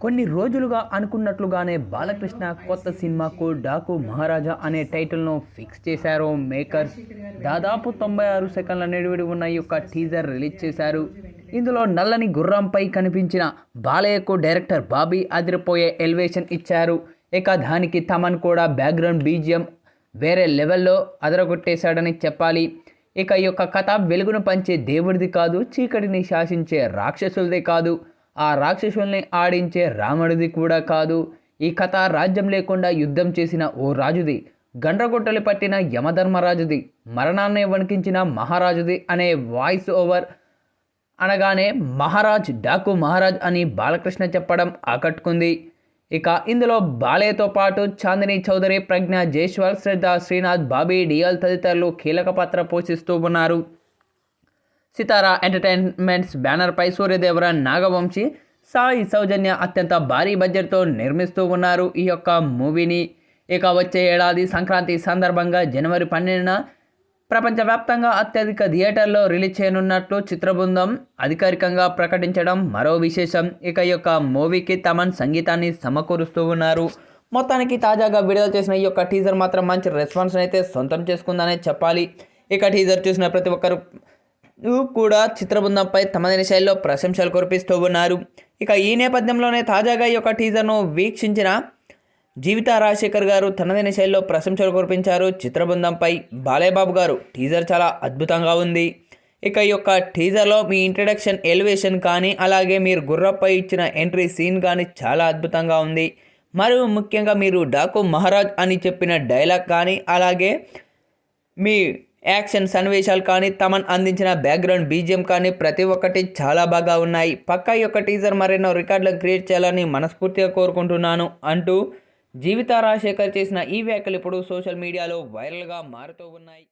కొన్ని రోజులుగా అనుకున్నట్లుగానే బాలకృష్ణ కొత్త సినిమాకు డాకు మహారాజా అనే టైటిల్ను ఫిక్స్ చేశారు. మేకర్స్ దాదాపు తొంభై ఆరు సెకండ్ల నిడివిడి ఉన్న ఈ యొక్క టీజర్ రిలీజ్ చేశారు. ఇందులో నల్లని గుర్రంపై కనిపించిన బాలయ్యకు డైరెక్టర్ బాబీ అదిరిపోయే ఎలివేషన్ ఇచ్చారు. ఇక దానికి తమన్ కూడా బ్యాక్గ్రౌండ్ బీజియం వేరే లెవెల్లో అదరగొట్టేశాడని చెప్పాలి. ఇక ఈ యొక్క కథ వెలుగును పంచే దేవుడిది కాదు చీకటిని శాసించే రాక్షసులది కాదు. ఆ రాక్షసుల్ని ఆడించే రాముడిది కూడా కాదు. ఈ కథ రాజ్యం లేకుండా యుద్ధం చేసిన ఓ రాజుది గండ్రగొట్టలు పట్టిన యమధర్మరాజుది మరణాన్ని వణికించిన మహారాజుది అనే వాయిస్ ఓవర్ అనగానే మహారాజ్ డాకు మహారాజ్ అని బాలకృష్ణ చెప్పడం ఆకట్టుకుంది. ఇక ఇందులో బాలయ్యతో పాటు చాందిని చౌదరి ప్రజ్ఞ జైస్వాల్ శ్రద్ధ శ్రీనాథ్ బాబీ డియల్ తదితరులు కీలక పాత్ర పోషిస్తూ ఉన్నారు. సితారా ఎంటర్టైన్మెంట్స్ బ్యానర్పై సూర్యదేవర నాగవంశీ సాయి సౌజన్య అత్యంత భారీ బడ్జెట్తో నిర్మిస్తూ ఉన్నారు ఈ యొక్క మూవీని. ఇక వచ్చే ఏడాది సంక్రాంతి సందర్భంగా జనవరి పన్నెండున ప్రపంచవ్యాప్తంగా అత్యధిక థియేటర్లో రిలీజ్ చేయనున్నట్లు చిత్రబృందం అధికారికంగా ప్రకటించడం మరో విశేషం. ఇక ఈ యొక్క మూవీకి తమన్ సంగీతాన్ని సమకూరుస్తూ ఉన్నారు. మొత్తానికి తాజాగా విడుదల చేసిన ఈ యొక్క టీజర్ మాత్రం మంచి రెస్పాన్స్ అయితే సొంతం చేసుకుందనే చెప్పాలి. ఇక టీజర్ చూసిన ప్రతి ఒక్కరు కూడా చిత్రబృందంపై తమదైన శైలిలో ప్రశంసలు కురిపిస్తూ ఉన్నారు. ఇక ఈ నేపథ్యంలోనే తాజాగా ఈ యొక్క టీజర్ను వీక్షించిన జీవిత రాజశేఖర్ గారు తనదైన శైలిలో ప్రశంసలు కురిపించారు. చిత్రబృందంపై బాలేబాబు గారు టీజర్ చాలా అద్భుతంగా ఉంది. ఇక ఈ యొక్క టీజర్లో మీ ఇంట్రడక్షన్ ఎలివేషన్ కానీ అలాగే మీరు గుర్రపై ఇచ్చిన ఎంట్రీ సీన్ కానీ చాలా అద్భుతంగా ఉంది. మరియు ముఖ్యంగా మీరు డాకు మహారాజ్ అని చెప్పిన డైలాగ్ కానీ అలాగే మీ యాక్షన్ సన్నివేశాలు కానీ తమన్ అందించిన బ్యాక్గ్రౌండ్ బీజిఎం కానీ ప్రతి ఒక్కటి చాలా బాగా ఉన్నాయి. పక్క యొక్క టీజర్ మరెన్నో రికార్డులు క్రియేట్ చేయాలని మనస్ఫూర్తిగా కోరుకుంటున్నాను అంటూ జీవిత రాజశేఖర్ చేసిన ఈ వ్యాఖ్యలు ఇప్పుడు సోషల్ మీడియాలో వైరల్గా మారుతూ ఉన్నాయి.